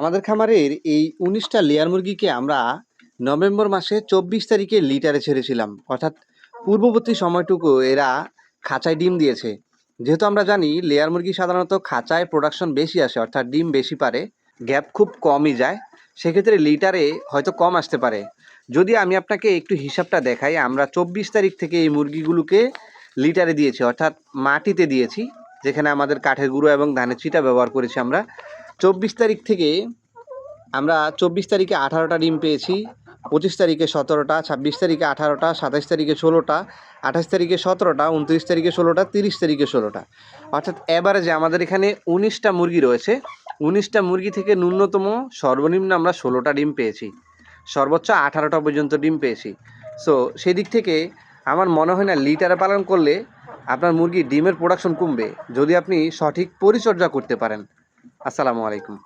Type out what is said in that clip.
আমাদের খামারের এই উনিশটা লেয়ার মুরগিকে আমরা নভেম্বর মাসে চব্বিশ তারিখে লিটারে ছেড়েছিলাম। অর্থাৎ পূর্ববর্তী সময়টুকু এরা খাঁচায় ডিম দিয়েছে। যেহেতু আমরা জানি লেয়ার মুরগি সাধারণত খাঁচায় প্রোডাকশন বেশি আসে, অর্থাৎ ডিম বেশি পারে গ্যাপ খুব কমই যায়, সেক্ষেত্রে লিটারে হয়তো কম আসতে পারে। যদি আমি আপনাকে একটু হিসাবটা দেখাই, আমরা চব্বিশ তারিখ থেকে এই মুরগিগুলোকে লিটারে দিয়েছি, অর্থাৎ মাটিতে দিয়েছি, যেখানে আমাদের কাঠের গুঁড়ো এবং ধানের চিটা ব্যবহার করেছি আমরা। চব্বিশ তারিখ থেকে আমরা চব্বিশ তারিখে আঠারোটা ডিম পেয়েছি, পঁচিশ তারিখে সতেরোটা, ছাব্বিশ তারিখে আঠারোটা সাতাশ তারিখে ষোলোটা, আঠাশ তারিখে সতেরোটা, উনত্রিশ তারিখে ষোলোটা, তিরিশ তারিখে ষোলোটা। অর্থাৎ এভারেজে আমাদের এখানে উনিশটা মুরগি রয়েছে, উনিশটা মুরগি থেকে ন্যূনতম সর্বনিম্ন আমরা ষোলোটা ডিম পেয়েছি। সর্বোচ্চ আঠারোটা পর্যন্ত ডিম পেয়েছি। সো সেদিক থেকে আমার মনে হয় না লিটারে পালন করলে আপনার মুরগি ডিমের প্রোডাকশন কমবে, যদি আপনি সঠিক পরিচর্যা করতে পারেন। আসসালামু আলাইকুম।